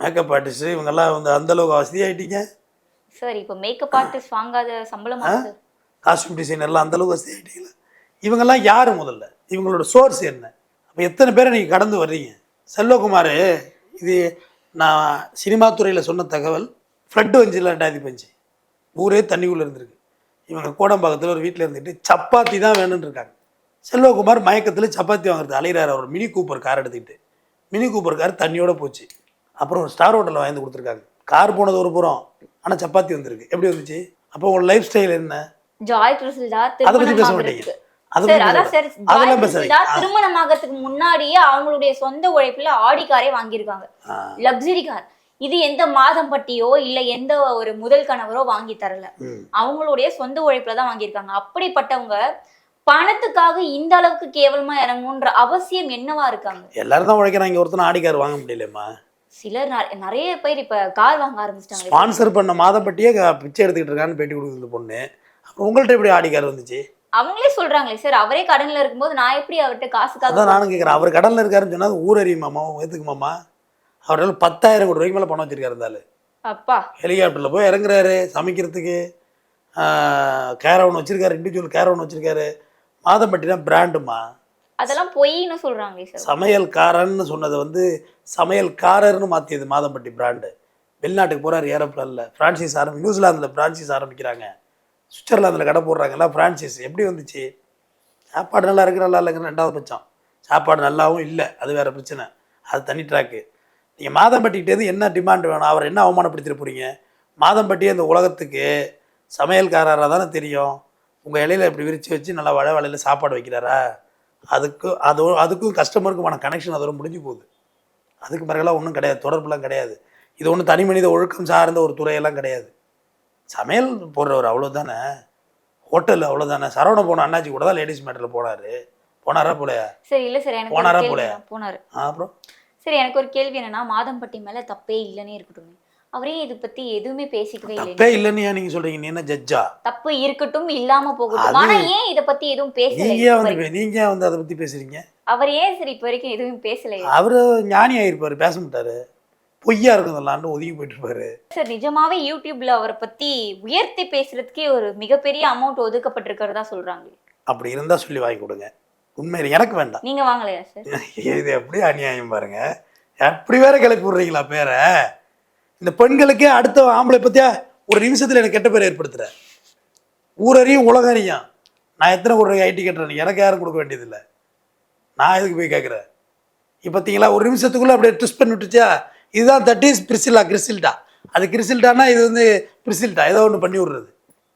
மேக்கப் ஆர்டிஸ்ட்டு இவங்கெல்லாம் வந்து அந்தளவுக்கு வசதி ஆகிட்டீங்க சார் இப்போ மேக்கப் ஆர்டிஸ்ட் வாங்காத சம்பளமா காஸ்டியூம் டிசைனர்லாம் அந்தளவுக்கு வசதி ஆகிட்டீங்களா இவங்கெல்லாம் யார் முதல்ல? இவங்களோட சோர்ஸ் என்ன? அப்போ எத்தனை பேரை நீங்கள் கடந்து வர்றீங்க? செல்வகுமார் இது நான் சினிமா துறையில் சொன்ன தகவல் ஃப்ளட்டு வந்துச்சுல ரெண்டாயிரத்தி பஞ்சு ஊரே தண்ணிக்குள்ளே இருந்திருக்கு. இவங்க கோடம்பாக்கத்தில் ஒரு வீட்டில் இருந்துட்டு சப்பாத்தி தான் வேணும்னு இருக்காங்க. செல்வகுமார் மயக்கத்தில் சப்பாத்தி வாங்குறது அலைகிறார் அவர் மினி கூப்பர் கார் எடுத்துக்கிட்டு. மினி கூப்பர் கார் தண்ணியோட போச்சு. அப்புறம் ஒரு ஸ்டார் ஹோட்டலில் வாங்கி கொடுத்துருக்காங்க. கார் போனது ஒரு புறம் ஆனால் சப்பாத்தி வந்திருக்கு. எப்படி வந்துச்சு? அப்போ உங்களோட லைஃப் ஸ்டைல் என்ன? அதை பற்றி பேச மாட்டீங்க. திருமணம் ஆகிறதுக்கு முன்னாடியே அவங்களுடைய சொந்த உழைப்புல ஆடி காரே வாங்கியிருக்காங்க. லக்ஸரி கார் இது எந்த மாதம் பட்டியோ இல்ல எந்த ஒரு முதல் கணவரோ வாங்கி தரல. அவங்களுடைய சொந்த உழைப்புல தான் வாங்கியிருக்காங்க. அப்படிப்பட்டவங்க பணத்துக்காக இந்த அளவுக்கு கேவலமா இறங்கணுன்ற அவசியம் என்னவா இருக்காங்க? எல்லாரும் தான் உழைக்கிறாங்க. ஒருத்தனை ஆடி கார் வாங்க முடியலம்மா சிலர் நிறைய பேர் இப்ப கார் வாங்க ஆரம்பிச்சிட்டாங்க. ஸ்பான்சர் பண்ண மாதப்பட்டியே க- பிச்சை எடுத்துக்கிட்டு இருக்கான்னு பேட்டி கொடுக்குது பொண்ணு. அப்புறம் உங்கள்கிட்ட எப்படி ஆடி கார் வந்துச்சு? அவங்களே சொல்றாங்களே சார் அவரே கடன்ல இருக்கும்போது நான் எப்படி அவர்கிட்ட காசுக்காக அதான் நானும் கேட்குறேன் அவர் கடல்ல இருக்காருன்னு சொன்னா ஊர் அறியுமாமா ஏற்றுக்குமாமா அவரால் பத்தாயிரம் கோடி ரூபாய்க்கு மேலே பணம் வச்சிருக்காரு இருந்தாலும் அப்பா. ஹெலிகாப்டரில் போய் இறங்குறாரு சமைக்கிறதுக்கு. கேரவன் வச்சிருக்காரு இண்டிவிஜுவல் கேரவன் வச்சிருக்காரு. மாதம்பட்டினா பிராண்டுமா? அதெல்லாம் பொய்ன்னு சொல்றாங்களே சார். சமையல்காரன்னு சொன்னது வந்து சமையல்காரர்னு மாற்றியது மாதம்பட்டி பிராண்டு. வெளிநாட்டுக்கு போகிறார் ஏரோப்ளானில். ஃப்ரான்சைஸ் ஆரம்பி நியூசிலாந்தில் ஃப்ரான்சைஸ் ஆரம்பிக்கிறாங்க. சுவிட்சர்லாந்தில் கடை போடுறாங்கல்ல ஃப்ரான்சைஸ். எப்படி வந்துச்சு? சாப்பாடு நல்லா இருக்குது நல்லா இல்லைங்கன்னு ரெண்டாவது பட்சம். சாப்பாடு நல்லாவும் இல்லை அது வேறு பிரச்சனை. அது தனி ட்ராக்கு. நீங்கள் மாதம்பட்டிக்கிட்டேருந்து என்ன டிமாண்ட் வேணும்? அவர் என்ன அவமானப்படுத்திட்டு போகிறீங்க மாதம்பட்டி அந்த உலகத்துக்கு சமையல்காரராக தானே தெரியும். உங்கள் இலையில் இப்படி விரித்து வச்சு நல்லா வள வலையில் சாப்பாடு வைக்கிறாரா? அதுக்கு அது அதுக்கும் கஸ்டமருக்குமான கனெக்ஷன் அதோட முடிஞ்சு போகுது. அதுக்கு பிறகுலாம் ஒன்றும் கிடையாது தொடர்புலாம் கிடையாது. இது ஒன்றும் தனி மனித ஒழுக்கம் சார்ந்த ஒரு துறையெல்லாம் கிடையாது. சமையல் போடுறவர் அவ்வளோதானே ஹோட்டல் அவ்வளோதானே சரவண போன அண்ணாச்சி கூட தான் லேடிஸ் மேட்டரில் போனார். போனாரா போலையா? சரி இல்ல சார் எனக்கு போனாரா போலையா? போனாரு. ஆ, அப்புறம்? சரி எனக்கு ஒரு கேள்வி என்னன்னா மாதம்பட்டி மேல தப்பே இல்லைன்னே இருக்கட்டும். அவரே இதை பத்தி எதுவுமே பேசிக்கவே இல்லை தப்பே இல்லைன்னு ஏன் நீங்கள் சொல்கிறீங்க நீ என்ன ஜட்ஜா தப்பு இருக்கட்டும் இல்லாம போகட்டும். ஆனா ஏன் இத பத்தி எதுவும் பேசல இப்ப வந்து ஏன் வந்து அதை பற்றி பேசுகிறீங்க அவர் ஏன் சரி இப்ப வரைக்கும் எதுவும் பேசல அவர் ஞானி ஆயிருப்பார் பேச மாட்டார். பொய்யா இருக்கும் இதெல்லாம்னு ஒதுங்கி போயிட்டு இருப்பாரு சார் நிஜமாவே யூடியூப்ல அவரை பத்தி உயர்த்தி பேசுறதுக்கே ஒரு மிகப்பெரிய அமௌண்ட் ஒதுக்கப்பட்டிருக்கிறதா சொல்றாங்க. அப்படி இருந்தால் சொல்லி வாங்கி கொடுங்க. உண்மையில் எனக்கு வேண்டாம். நீங்க வாங்கலையா சார்? இது எப்படி அநியாயம் பாருங்க. எப்படி வேற கிளப்பி விடுறீங்களா பேரை? இந்த பெண்களுக்கே அடுத்த ஆம்பளை பத்தியா ஒரு நிமிஷத்துல எனக்கு கெட்ட பேர் ஏற்படுத்துற? ஊரறியும் உலகறியும். நான் எத்தனை கோடி ஐடி கட்டுறேன் எனக்கு யாரும் கொடுக்க வேண்டியதில்லை. நான் எதுக்கு போய் கேட்குறேன் இப்போ பார்த்தீங்களா ஒரு நிமிஷத்துக்குள்ள அப்படியே ட்விஸ்ட் பண்ணி விட்டுச்சா இதுதான் தட் இஸ் பிரிசில்லா கிறிசில்டா அது கிறிசில்டானா இது வந்து பிரிசில்டா ஏதோ ஒன்று பண்ணி விடுறது.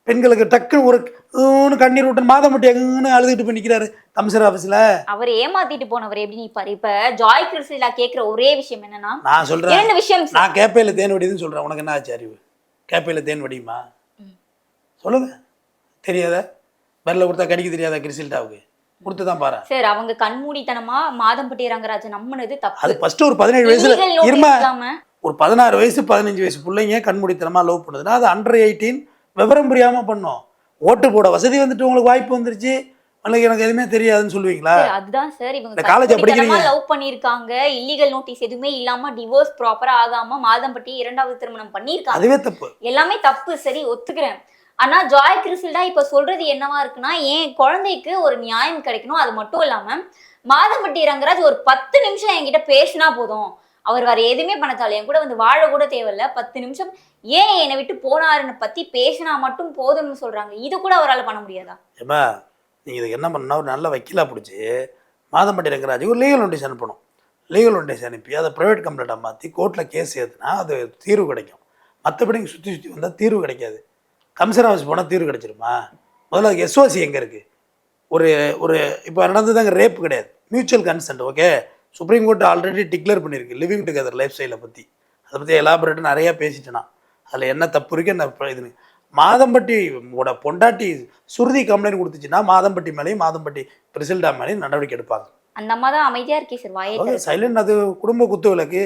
பெண்களுக்கு டக்குன்னு ஒரு ஊன்னு கண்ணீர் விட்டு மாதம் மட்டும் எங்கன்னு அழுதுகிட்டு போய் நிற்கிறாரு கமிஷனர் ஆஃபீஸில் அவர் ஏமாத்திட்டு போனவர் எப்படி நிப்பாரு இப்ப ஜாய் கிறிஸ்டிலா கேக்குற ஒரே விஷயம் என்னன்னா நான் சொல்றேன். இரண்டு விஷயம். நான் கேப்பையில் தேன் வடிதுன்னு சொல்றேன். உனக்கு என்ன ஆச்சு அறிவு? கேப்பையில் தேன் வடியுமா சொல்லுங்க. தெரியாத? பெரில் கொடுத்தா கடிக்க தெரியாதா கிரிசில்டாவுக்கு கொடுத்து தான் பாரு. சார் அவங்க கண்மூடித்தனமா மாதம்பட்டி ரங்கராஜன் நம்பினது அது தப்பு ஃபர்ஸ்ட் ஒரு பதினேழு வயசுல இருமா ஒரு பதினாறு வயசு பதினஞ்சு வயசு பிள்ளைங்க கண்மூடித்தனமா லவ் பண்ணுதுன்னா அது அண்டர் எயிட்டீன் விவரம் புரியாம பண்ணோம். ஓட்டு போட வசதி வந்துட்டு உங்களுக்கு வாய்ப்பு வந்துருச்சு. உங்களுக்கு எனக்கு எதுவுமே தெரியாதுன்னு சொல்லுவீங்களா? அதுதான் சார் இவங்க college படிக்கிறீங்க. லவ் பண்ணிருக்காங்க இல்லீகல் நோட்டீஸ் எதுவுமே இல்லாம டிவோர்ஸ் ப்ராப்பரா ஆகாம மாதம்பட்டி இரண்டாவது திருமணம் பண்ணிருக்காங்க அதுவே தப்பு. எல்லாமே தப்பு. சரி ஒத்துக்கிறேன். ஆனா ஜாய் கிறிஸ்டல்டா இப்ப சொல்றது என்னவா இருக்குன்னா என் குழந்தைக்கு ஒரு நியாயம் கிடைக்கணும். அது மட்டும் இல்லாம மாதம்பட்டி ரங்கராஜ் ஒரு பத்து நிமிஷம் என்கிட்ட பேசினா போதும். அவர் வேற எதுவுமே பண்ணத்தாலும் என் கூட வந்து வாழ கூட தேவையில்ல. பத்து நிமிஷம் ஏன் என்னை விட்டு போனாருன்னு பத்தி பேசினா மட்டும் போதும்னு சொல்றாங்க. இது கூட அவரால் பண்ண முடியாதா? ஏமா நீங்கள் இதுக்கு என்ன பண்ணணும் ஒரு நல்ல வக்கீலாக பிடிச்சி மாதம்பட்டி ரங்கராஜுக்கு ஒரு லீகல் நோட்டீஸ் அனுப்பணும். லீகல் நோட்டீஸ் அனுப்பி அதை ப்ரைவேட் கம்ப்ளைண்ட்டாக மாற்றி கோர்ட்டில் கேஸ் ஏற்றுனா அது தீர்வு கிடைக்கும். மற்றபடி சுற்றி சுற்றி வந்தால் தீர்வு கிடைக்காது. கமிஷனர் ஆஃபீஸ் போனால் தீர்வு கிடைச்சிருமா? முதல்ல அதுக்கு எஸ்ஓசி எங்கே இருக்குது ஒரு ஒரு இப்போ நடந்தது அங்கே ரேப் கிடையாது. Mutual consent okay supreme court already declare பண்ணியிருக்கு லிவிங் டுகெதர் லைஃப் ஸ்டைலை பற்றி அதை பற்றி எலாபரேட்டாக நிறையா பேசிட்டேனா. அதில் என்ன தப்பு இருக்கு என்ன இதுன்னு. மாதம்பட்டி ஓட பொண்டாட்டி சுருதி கம்ப்ளைண்ட் கொடுத்துச்சுன்னா மாதம்பட்டி மேலேயும் மாதம்பட்டி பிரிசில்டா மேலேயும் நடவடிக்கை எடுப்பாங்க. அந்த அம்மா தான் அமைதியா இருக்கே சார் சைலண்ட் அது குடும்ப குத்து விளக்கு.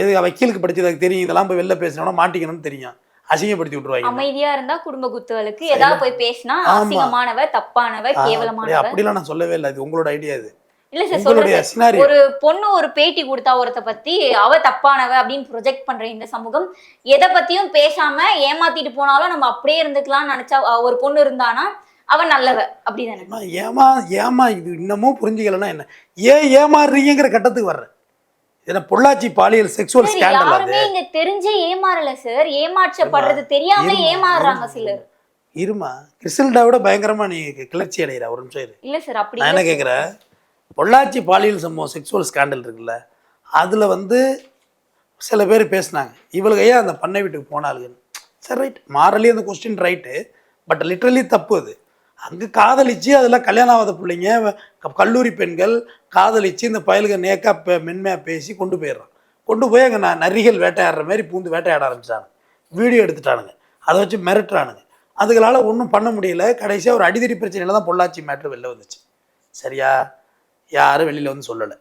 எது வக்கீலுக்கு படிச்சதுக்கு தெரியும். இதெல்லாம் போய் வெளில பேசினோம்னா மாட்டிக்கணும்னு தெரியும். அசிங்கப்படுத்தி விட்டுருவாங்க. அமைதியா இருந்தா குடும்ப குத்துவலுக்கு ஏதாவது போய் பேசினா. அசிங்கமானவ தப்பானவ கேவலமானவ. அப்படிலாம் நான் சொல்லவே இல்லை. இது உங்களோட ஐடியா இது. இல்ல சார் சொல்றேன் ஒரு பொண்ணு ஒரு பேட்டி கொடுத்தா ஒருத்த பத்தி அவ தப்பானவ அப்படின்னு ப்ரொஜெக்ட் பண்ற இந்த சமூகம் எதை பத்தியும் பேசாம ஏமாத்திட்டு போனாலும் நம்ம அப்படியே இருந்துக்கலாம்னு நினைச்சா ஒரு பொண்ணு இருந்தானா அவ நல்லவ. அப்படிதானே. ஏமா ஏமா இது இன்னமும் புரிஞ்சுக்கலன்னா என்ன? ஏன் ஏமாறுறீங்கிற கட்டத்துக்கு வர்றேன் என்ன பொள்ளாச்சி பாலியல் செக்ஸுவல் ஸ்கேண்டல் அது. யாருமே இங்க தெரிஞ்சே ஏமாறல சார். ஏமாற்றப்படுறது தெரியாம ஏமாறுறாங்க சிலர். இருமா. கிறிஸ்டல்டா விட பயங்கரமா நீ கிளர்ச்சி அடைகிற ஒரு நிமிஷம் இரு. இல்ல சார் அப்படி நான் என்ன கேட்குறேன் பொள்ளாச்சி பாலியல் சம்பவம் செக்ஸுவல் ஸ்கேண்டல் இருக்குல்ல அதில் வந்து சில பேர் பேசுனாங்க. இவளுக்கு ஏன் அந்த பண்ணை வீட்டுக்கு போனாளுங்கன்னு சரி ரைட் மாரலி அந்த கொஸ்டின் ரைட்டு பட் லிட்ரலி தப்பு அது. அங்கே காதலிச்சு அதில் கல்யாணம் ஆகாத பிள்ளைங்க கல்லூரி பெண்கள் காதலிச்சு இந்த பயலுக்கு நேக்கா பே மென்மையாக பேசி கொண்டு போயிடுறான். கொண்டு போய் அங்கே நான் நரிகள் வேட்டையாடுற மாதிரி பூந்து வேட்டையாட ஆரம்பிச்சிட்டானுங்க வீடியோ எடுத்துட்டானுங்க. அதை வச்சு மிரட்டுறானுங்க. அதுகளால் ஒன்றும் பண்ண முடியல. கடைசியாக ஒரு அடிதடி பிரச்சனையில் தான் பொள்ளாச்சி மேட்ரு வெளில வந்துச்சு. சரியா? யாரும் வெளியில் வந்து சொல்லலை.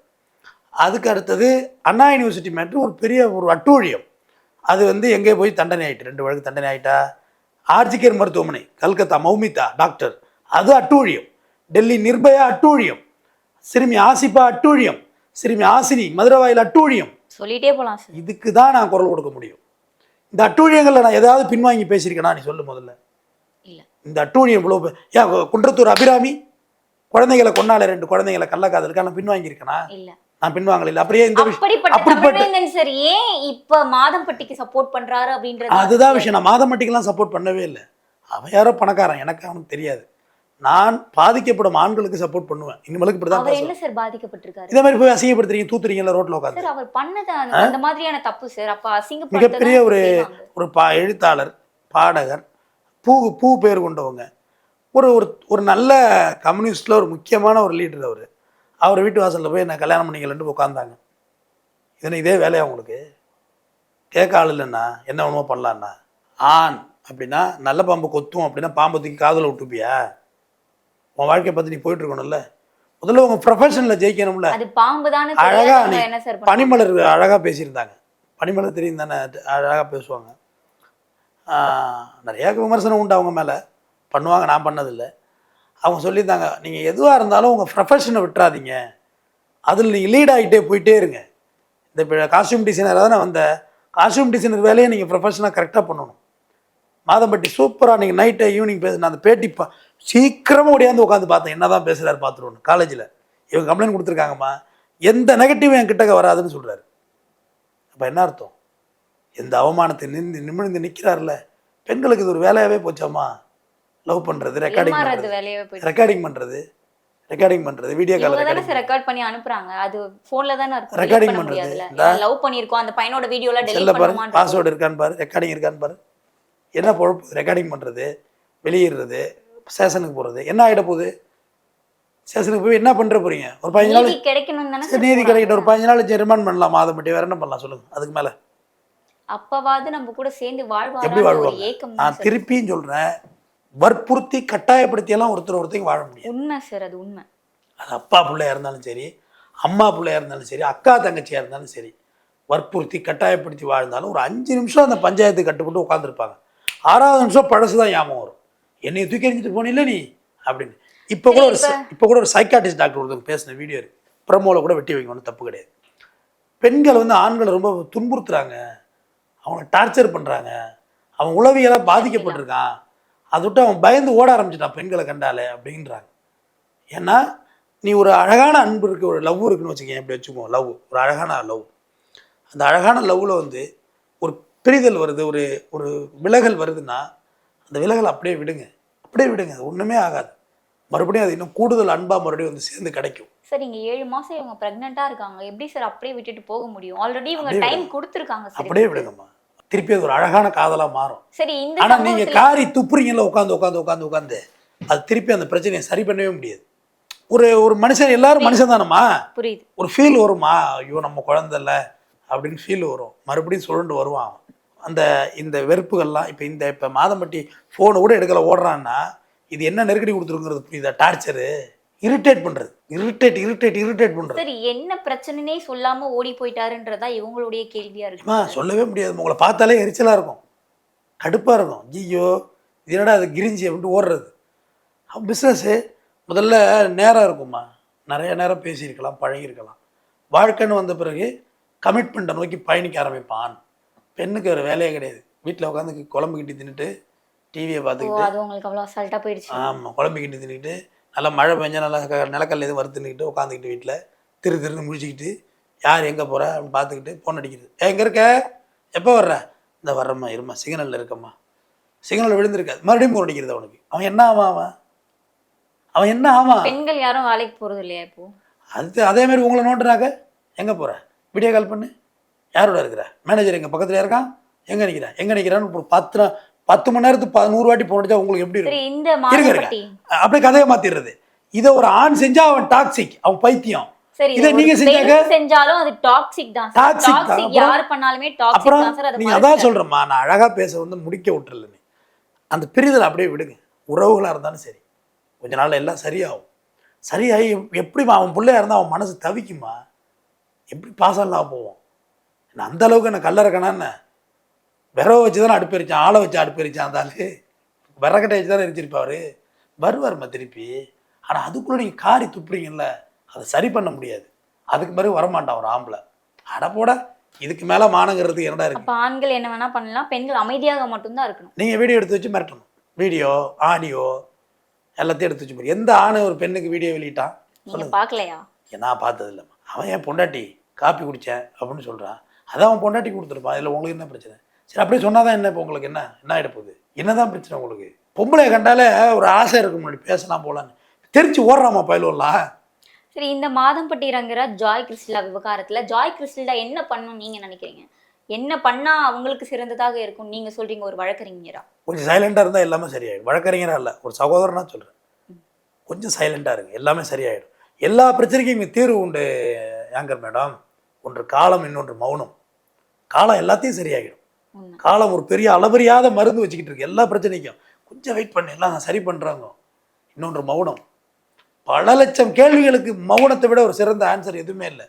அதுக்கு அடுத்தது அண்ணா யூனிவர்சிட்டி மேட்ரு ஒரு பெரிய ஒரு அட்டூழியம். அது வந்து எங்கே போய் தண்டனை ஆகிட்டு ரெண்டு வழக்கு தண்டனை ஆயிட்டா? ஆர்ஜிகேர் மருத்துவமனை கல்கத்தா மௌமிதா டாக்டர் அது அட்டூழியம். டெல்லி நிர்பயா அட்டூழியம். சிறுமி ஆசிபா அட்டூழியம். சிறுமி ஆசினி மதுரவாயில் அட்டூழியம். சொல்லிட்டே சார். இதுக்கு தான் நான் குரல் கொடுக்க முடியும். இந்த அட்டூழியங்களில் நான் ஏதாவது பின்வாங்கி பேசியிருக்கேனா? நீ சொல்லு முதல்ல. இல்ல. இந்த அட்டூழியம் இவ்வளோ ஏன் குன்றத்தூர் அபிராமி? குழந்தைகளை கொன்னாலே ரெண்டு குழந்தைகளை கள்ளக்காதலுக்கு நான் பின்வாங்கியிருக்கேனா இல்ல. நான் பின்வாங்கல அப்படியே இந்த அப்படிப்பட்ட ஏன் இப்ப மாதம்பட்டிக்கு சப்போர்ட் பண்றாரு அப்படின்றது? அதுதான் விஷயம். நான் மாதமட்டிக்கெல்லாம் சப்போர்ட் பண்ணவே இல்லை. அவன் யாரோ பணக்காரன். எனக்கு அவனுக்கு தெரியாது. நான் பாதிக்கப்படும் ஆண்களுக்கு சப்போர்ட் பண்ணுவேன். இனிமேலுக்கு இப்படி தான் என்ன சார் பாதிக்கப்பட்டிருக்காரு? இதே மாதிரி போய் அசிங்கப்படுத்துறீங்க தூத்துறீங்கல்ல ரோட்ல உட்காந்து சார் அவர் பண்ணது அந்த- மாதிரியான தப்பு சார். அப்ப அசிங்கப்படுத்த மிகப்பெரிய ஒரு ஒரு பா எழுத்தாளர் பாடகர் பூ பூ பேர் கொண்டவங்க. ஒரு ஒரு ஒரு நல்ல கம்யூனிஸ்டில் ஒரு முக்கியமான ஒரு லீடர் அவர். அவர் வீட்டு வாசலில் போய் என்ன கல்யாணம் பண்ணிக்கலன்ட்டு உட்காந்தாங்க இதனை இதே வேலையா உங்களுக்கு? கேட்க ஆள் இல்லைண்ணா என்ன வேணுமோ பண்ணலான்னா. ஆண் அப்படின்னா நல்ல பாம்பு கொத்தும் அப்படின்னா பாம்பு தூக்கி காதில் விட்டுப்பியா உன் வாழ்க்கையை பற்றி நீ போயிட்டு இருக்கணும்ல முதல்ல உங்கள் ப்ரொஃபஷனில் ஜெயிக்கணும்ல. அது பாம்பு தானே அழகா நீ பனிமலர் அழகாக பேசியிருந்தாங்க. பனிமலர் தெரியும் தானே அழகாக பேசுவாங்க. நிறைய விமர்சனம் உண்டு அவங்க மேலே. பண்ணுவாங்க நான் பண்ணதில்லை. அவங்க சொல்லியிருந்தாங்க நீங்கள் எதுவாக இருந்தாலும் உங்கள் ப்ரொஃபஷனை விட்டுறாதீங்க. அதில் நீங்கள் லீட் ஆகிட்டே போயிட்டே இருங்க. இந்த காஸ்டியூம் டிசைனர் தானே வந்த. காஸ்டியூம் டிசைனர் வேலையை நீங்கள் ப்ரொஃபஷனாக கரெக்டாக பண்ணணும். மாதம்பட்டி சூப்பராக நீங்கள் நைட்டு ஈவினிங் பேசுன அந்த பேட்டி பா சீக்கிரமாக ஓடியாந்து உட்காந்து பார்த்தேன். என்ன தான் பேசுகிறாரு பார்த்துருவோன்னு காலேஜில் இவங்க கம்ப்ளைண்ட் கொடுத்துருக்காங்கம்மா. எந்த நெகட்டிவும் என் கிட்டக்க வராதுன்னு சொல்கிறாரு அப்போ என்ன அர்த்தம்? எந்த அவமானத்தை நின்று நிமிர்ந்து நிற்கிறாருல பெண்களுக்கு இது ஒரு வேலையாகவே போச்சாம்மா? லவ் பண்ணுறது ரெக்கார்டிங் பண்ணுறது ரெக்கார்டிங் பண்ணுறது ரெக்கார்டிங் பண்ணுறது வீடியோ கால் ரெக்கார்டிங் ரெக்கார்ட் பண்ணி அனுப்புறாங்க. அது போன்ல தானே இருக்கும். Recording Delete பண்ண பண்றது. முடியாதுல இந்தா. லவ் பண்ணிருக்கோம் அந்த பையனோட வீடியோல செல்ல டெலிட் பாரு பண்ணுமான்னு பாஸ்வேர்டு இருக்கான்னு பாரு. ரெக்கார்டிங் இருக்கான்னு பாரு. என்ன பொழப்பு? ரெக்கார்டிங் பண்ணுறது வெளியிடுறது ஸ்டேஷனுக்கு போகிறது என்ன ஆகிட போகுது? ஸ்டேஷனுக்கு போய் என்ன பண்ணுற போறீங்க? ஒரு பதினஞ்சு நாள் கிடைக்கணும் நீதி கிடைக்கட்டும். ஒரு பதினஞ்சு நாள் ரிமாண்ட் பண்ணலாம்? மாதம் மட்டும் வேற என்ன பண்ணலாம்? சொல்லுங்க. அதுக்கு மேலே. அப்பவாது நம்ம கூட சேர்ந்து எப்படி வாழ்வாங்க? ஏக்கம் தான் நான் திருப்பியும் சொல்கிறேன் வற்புறுத்தி கட்டாயப்படுத்தியெல்லாம் ஒருத்தர் ஒருத்தருக்கு வாழ முடியாது. உண்மை சார் அது உண்மை. அது அப்பா பிள்ளையா இருந்தாலும் சரி அம்மா பிள்ளையா இருந்தாலும் சரி அக்கா தங்கச்சியாக இருந்தாலும் சரி வற்புறுத்தி கட்டாயப்படுத்தி வாழ்ந்தாலும் ஒரு அஞ்சு நிமிஷம் அந்த பஞ்சாயத்து கட்டுப்பட்டு உட்காந்துருப்பாங்க ஆறாவது நிமிஷம் பழசு தான் ஞாபகம் வரும். என்னைய தூக்கி எறிஞ்சிட்டு போனில்ல நீ? அப்படின்னு. இப்போ கூட ஒரு இப்போ கூட ஒரு சைக்காட்டிஸ்ட் டாக்டர் ஒருத்தவங்க பேசின வீடியோ இருக்கு. ப்ரமோவில் கூட வெட்டி ஒன்றும் தப்பு கிடையாது. பெண்கள் வந்து ஆண்களை ரொம்ப துன்புறுத்துறாங்க. அவங்கள டார்ச்சர் பண்ணுறாங்க அவன் உளவியலாக பாதிக்கப்பட்டிருக்கான். அதை விட்டு அவன் பயந்து ஓட ஆரம்பிச்சிட்டான் பெண்களை கண்டாலே அப்படின்றாங்க. ஏன்னா நீ ஒரு அழகான அன்பு இருக்கு ஒரு லவ் இருக்குன்னு வச்சுக்கேன் எப்படி வச்சுக்குவோம் லவ் ஒரு அழகான லவ் அந்த அழகான லவ்வில் வந்து பிரிதல் வருது ஒரு ஒரு விலகல் வருதுன்னா அந்த விலகல் அப்படியே விடுங்க. அப்படியே விடுங்க அது ஒன்றுமே ஆகாது. மறுபடியும் அது இன்னும் கூடுதல் அன்பாக மறுபடியும் வந்து சேர்ந்து கிடைக்கும். சார் இங்க ஏழு மாசம் இவங்க பிரெக்னெண்டா இருக்காங்க. எப்படி சார் அப்படியே விட்டுட்டு போக முடியும்? ஆல்ரெடி இவங்க டைம் கொடுத்துருக்காங்க சார் அப்படியே விடுங்கம்மா. திருப்பி அது ஒரு அழகான காதலாக மாறும். சரி இந்த ஆனால் நீங்கள் சம்பவத்துல காரி துப்புறீங்கல்ல உட்காந்து உட்காந்து உட்காந்து உட்காந்து அது திருப்பி அந்த பிரச்சனையை சரி பண்ணவே முடியாது. ஒரு ஒரு மனுஷன் எல்லாரும் மனுஷன் தானம்மா? புரியுது. ஒரு ஃபீல் வருமா? ஐயோ நம்ம குழந்தை இல்ல அப்படின்னு ஃபீல் வரும். மறுபடியும் சுழண்டு வருவான். அந்த இந்த வெறுப்புகள்லாம் இப்போ இந்த இப்போ மாதம்பட்டி ஃபோனை கூட எடுக்கல ஓடுறான்னா இது என்ன நெருக்கடி கொடுத்துருங்கிறது புரியுதா? டார்ச்சரு இரிட்டேட் பண்ணுறது இரிட்டேட் இரிட்டேட் இரிட்டேட் பண்ணுறது சரி என்ன பிரச்சனைனே சொல்லாம ஓடி போயிட்டாருன்றதா இவங்களுடைய கேள்வியா இருக்கு. சொல்லவே முடியாது. உங்களை பார்த்தாலே எரிச்சலாக இருக்கும். கடுப்பாக இருக்கும். ஐயோ இது என்னடா அது கிரிஞ்சி அப்படின்ட்டு ஓடுறது. பிஸ்னஸ்ஸு முதல்ல நேரம் இருக்கும்மா. நிறைய நேரம் பேசியிருக்கலாம் பழகியிருக்கலாம். வாழ்க்கைன்னு வந்த பிறகு கமிட்மெண்ட்டை நோக்கி பயணிக்க ஆரம்பிப்பான். பெண்ணுக்கு ஒரு வேலையே கிடையாது. வீட்டில் உட்காந்து குழம்பு கிட்டி தின்னுட்டு டிவியை பார்த்துக்கிட்டு அது உங்களுக்கு அவ்வளவு அசால்ட்டா போயிடுச்சு. ஆமாம் குழம்பு கிட்டி தின்னுக்கிட்டு நல்லா மழை பெஞ்சா நல்லா நிலக்கல்ல எதுவும் வறுத்துன்னுக்கிட்டு உட்காந்துக்கிட்டு வீட்டில் திரு திருன்னு முழிச்சிக்கிட்டு யார் எங்கே போகிற அப்படின்னு பார்த்துக்கிட்டு ஃபோன் அடிக்கிறது ஏ எங்கே இருக்க? எப்போ வர்ற? இந்த வர்றம்மா இருமா சிக்னலில் இருக்கம்மா. சிக்னலில் விழுந்திருக்காது. மறுபடியும் ஃபோன் அடிக்கிறது அவனுக்கு. அவன் என்ன ஆவான் அவன்? அவன் என்ன ஆவான்? பெண்கள் யாரும் வேலைக்கு போறது இல்லையா இப்போ? அது அதே மாதிரி உங்களை நோண்டுறாங்க. எங்கே போகிற வீடியோ கால் பண்ணு. யாரோட இருக்கிற? மேனேஜர் எங்கள் பக்கத்தில் இருக்கான் எங்கே நிற்கிறா எங்கே நிற்கிறான்னு ஒரு பத்து பத்து மணி நேரத்துக்கு நூறு வாட்டி போன் அடிச்சா உங்களுக்கு எப்படி இருக்கும். மாதப்பட்டி அப்படியே கதையை மாத்திடுறது. இதை ஒரு ஆண் செஞ்சா அவன் டாக்ஸிக் அவன் பைத்தியம். இதை நீங்க செஞ்சாக்க செஞ்சாலும் அது டாக்ஸிக் தான் Toxic தான். டாக்ஸிக் அப்புறம் யார் பண்ணாலுமே டாக்ஸிக் அப்புறம் தான் சார். அது நீங்க மறுக்கல. அதான் சொல்றேம்மா நான் அழகா பேச வந்து முடிக்க விட்டுறல நீ. அந்த பிரிதல் அப்படியே விடுங்க. உறவுகளா இருந்தாலும் சரி. கொஞ்ச நாள்ல எல்லாம் சரியாகும். சரியாகி எப்படிம்மா அவன் பிள்ளையா இருந்தா அவன் மனசு தவிக்குமா? எப்படி பாசம்லாம் போவோம்? நான் அந்த அளவுக்கு என்ன கல்லறக்கணா என்ன? விரவ வச்சு தானே அடுப்பெரிச்சான் ஆளை வச்சு அடுப்பெரிச்சான் அந்த ஆளு. விறகட்டை வச்சு தானே எரிச்சிருப்பாரு வருவாரும்மா திருப்பி. ஆனா அதுக்குள்ள நீங்க காரி துப்புறீங்கல்ல அதை சரி பண்ண முடியாது. அதுக்கு பிறகு வரமாட்டான் ஒரு ஆம்பளை. அட போட இதுக்கு மேல மானங்கிறது என்னடா இருக்கு? ஆண்கள் என்ன வேணா பண்ணலாம் பெண்கள் அமைதியாக மட்டும்தான் இருக்கணும். நீங்கள் வீடியோ எடுத்து வச்சு மிரட்டணும். வீடியோ ஆடியோ எல்லாத்தையும் எடுத்து வச்சு எந்த ஆணு ஒரு பெண்ணுக்கு வீடியோ வெளியிட்டான்? நீங்க பாக்கலையா நான் பார்த்தது இல்லைம்மா அவன் என் பொண்டாட்டி காப்பி குடித்தேன் அப்படின்னு சொல்கிறான் அதான் அவன் பொண்டாட்டி கொடுத்துருப்பான் இதில் உங்களுக்கு என்ன பிரச்சனை? சரி அப்படியே சொன்னாதான் என்ன இப்போ உங்களுக்கு என்ன? என்ன ஆகிட போகுது? என்னதான் பிரச்சனை உங்களுக்கு? பொம்பளை கண்டாலே ஒரு ஆசை இருக்கும் முன்னாடி பேசலாம் போலான்னு. தெரிச்சு ஓடுறாமா பயிலூர்லாம் சரி இந்த மாதம்பட்டி ரங்கராஜ் ஜாய் கிறிஸ்டிலா விவகாரத்துல ஜாய் கிறிஸ்டிலா என்ன பண்ணணும் நீங்க நினைக்கிறீங்க? என்ன பண்ணா அவங்களுக்கு சிறந்ததாக இருக்கும்? நீங்க சொல்றீங்க ஒரு வழக்கறிஞரா? கொஞ்சம் சைலண்டாக இருந்தால் எல்லாமே சரியாயிடும். வழக்கறிஞராக இல்லை ஒரு சகோதரனா சொல்கிறேன் கொஞ்சம் சைலண்டாக இருங்க எல்லாமே சரியாயிடும். எல்லா பிரச்சனைக்கும் இங்கே தீர்வு உண்டு ஏங்கர் மேடம். ஒன்று காலம் இன்னொன்று மௌனம். காலம் எல்லாத்தையும் சரியாகிடும். காலம் ஒரு பெரிய அளவறியாத மருந்து வச்சுக்கிட்டு இருக்கு. எல்லா பிரச்சனைக்கும். கொஞ்சம் வெயிட் பண்ணி. எல்லாம் சரி பண்ணுறாங்க இன்னொன்று மௌனம். பல லட்சம் கேள்விகளுக்கு மௌனத்தை விட ஒரு சிறந்த ஆன்சர் எதுவுமே இல்லை.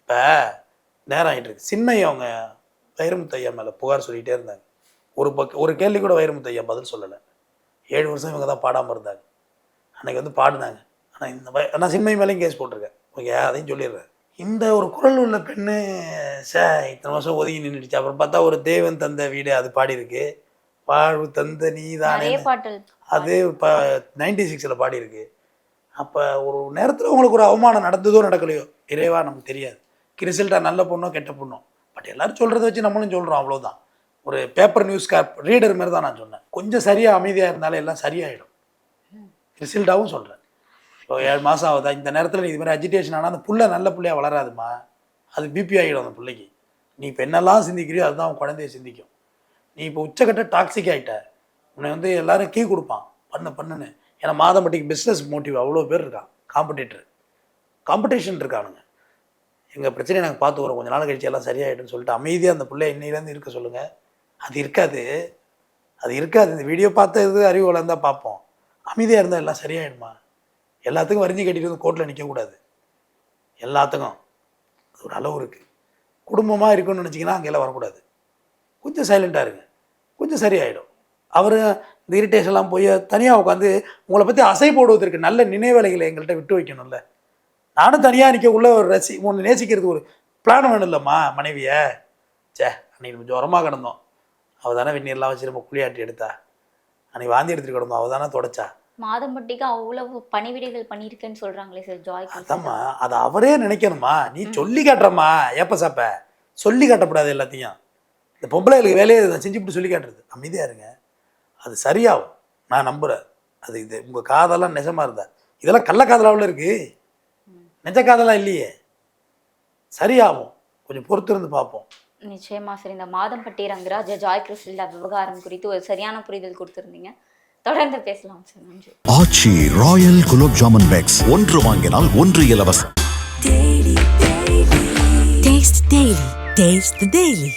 இப்போ நேரம் ஆகிட்டு இருக்கு. சின்மையை அவங்க வைரமுத்து ஐயா மேலே புகார் சொல்லிகிட்டே இருந்தாங்க. ஒரு பக்க ஒரு கேள்வி கூட வைரமுத்து ஐயா பதில் சொல்லலை. ஏழு வருஷம் இவங்க தான் பாடாமல் இருந்தாங்க. அன்னைக்கு வந்து பாடினாங்க. ஆனால் இந்த நான் சின்மை மேலேயும் கேஸ் போட்டிருக்கேன். ஓகே அதையும் சொல்லிடுறேன். இந்த ஒரு குரல் உள்ள பெண்ணு சே இத்தனை வருஷம் ஒதுங்கி நின்றுச்சு அப்புறம் பார்த்தா ஒரு தேவன் தந்த வீடு அது பாடியிருக்கு. வாழ்வு தந்த நீதானே நிறைய பாட்டல். அது இப்போ நைன்டி சிக்ஸில் பாடியிருக்கு. அப்போ ஒரு நேரத்தில் உங்களுக்கு ஒரு அவமானம் நடந்ததோ நடக்கலையோ இறைவா நமக்கு தெரியாது. கிரிசல்ட்டா நல்ல பொண்ணோ கெட்ட பொண்ணோ. பட் எல்லாரும் சொல்கிறத வச்சு நம்மளும் சொல்கிறோம் அவ்வளோதான் ஒரு பேப்பர் நியூஸ் காப் ரீடர் மாதிரி தான் நான் சொன்னேன். கொஞ்சம் சரியாக அமைதியாக இருந்தாலே எல்லாம் சரியாயிடும். ரிசல்ட்டாகவும் சொல்கிறேன் இப்போ ஏழு மாதம் ஆகுதா. இந்த நேரத்தில் நீ இது மாதிரி அஜிடேஷன் ஆனால் அந்த புள்ள நல்ல பிள்ளையாக வளராதுமா? அது பிபி ஆகிடும் அந்த பிள்ளைக்கு. நீ இப்போ என்னெல்லாம் சிந்திக்கிறியோ அதுதான் உன் குழந்தைய சிந்திக்கும். நீ இப்போ உச்சக்கட்ட டாக்ஸிக் ஆகிட்ட உன்னை வந்து எல்லாரும் கீ கொடுப்பான். பண்ணு பண்ணுன்னு. ஏன்னா மாதம்பட்டிக்கு பிஸ்னஸ் மோட்டிவ் அவ்வளோ பேர் இருக்கான். காம்படிட்டர் காம்படிஷன் இருக்கானுங்க. எங்கள் பிரச்சனையை நாங்கள் பார்த்து வரோம் கொஞ்ச நாள் கழிச்சு எல்லாம் சரியாயிட்டுன்னு சொல்லிட்டு அமைதியாக அந்த பிள்ளை இன்னையிலேருந்து இருக்க சொல்லுங்கள் அது இருக்காது. அது இருக்காது. இந்த வீடியோ பார்த்தது அறிவு வளர்ந்தால் பார்ப்போம். அமைதியாக இருந்தால் எல்லாம் சரியாயிடுமா? எல்லாத்துக்கும் வரிஞ்சு கட்டிட்டு வந்து கோர்ட்டில் நிற்கக்கூடாது எல்லாத்துக்கும். அது ஒரு அளவு இருக்குது குடும்பமாக இருக்குன்னு நினச்சிங்கன்னா அங்கெல்லாம் வரக்கூடாது. கொஞ்சம் சைலண்ட்டாக இருங்க. கொஞ்சம் சரியாயிடும். அவர் இந்த இரிட்டேஷன்லாம் போய் தனியாக உட்காந்து உங்களை பற்றி அசை போடுவதற்கு நல்ல நினைவேலைகளை எங்கள்கிட்ட விட்டு வைக்கணும்ல. நானும் தனியாக நிற்க ஒரு ரசி உன்னை நேசிக்கிறதுக்கு ஒரு பிளான் வேணும் இல்லைம்மா மனைவியை. சே அன்னைக்கு கொஞ்சம் ஜுரமாக கிடந்தோம். அவள் தானே வெந்நீர்லாம் வச்சு ரொம்ப குளியாட்டி எடுத்தா. அன்னைக்கு வாந்தி எடுத்துகிட்டு கிடந்தோம். அவள் தானே தொடச்சா. மாதம்பட்டிக்கு அவ்வளவு பணிவிடைகள் பண்ணியிருக்கேன்னு சொல்றாங்களே சார் ஜாய் அதாம்மா அதை அவரே நினைக்கணுமா? நீ சொல்லி காட்டுறம்மா. ஏப்ப சாப்ப? சொல்லி காட்டக்கூடாது எல்லாத்தையும். இந்த பொம்பளைகளுக்கு வேலையை இதை செஞ்சுவிட்டு சொல்லி காட்டுறது. அமைதியாக இருங்க. அது சரியாகும். நான் நம்புகிறேன் அது இது உங்கள் காதெல்லாம் நிஜமாக இருந்தா. இதெல்லாம் கள்ள காதலாவில் இருக்கு. நிஜ காதலாம் இல்லையே? சரியாகும். கொஞ்சம் பொறுத்து இருந்து பார்ப்போம். நிச்சயமா சார் இந்த மாதம்பட்டி ரங்கராஜ் ஜாய் கிறிஸ்டிலா விவகாரம் குறித்து ஒரு சரியான புரிதல் கொடுத்துருந்தீங்க. தொடர்ந்து பேசலாம் சார் நன்றி ஆச்சி ராயல் குலோப் ஜாமன் பேக்ஸ் ஒன்று வாங்கினால் ஒன்று இலவசம் Taste the Daily. Taste the Daily.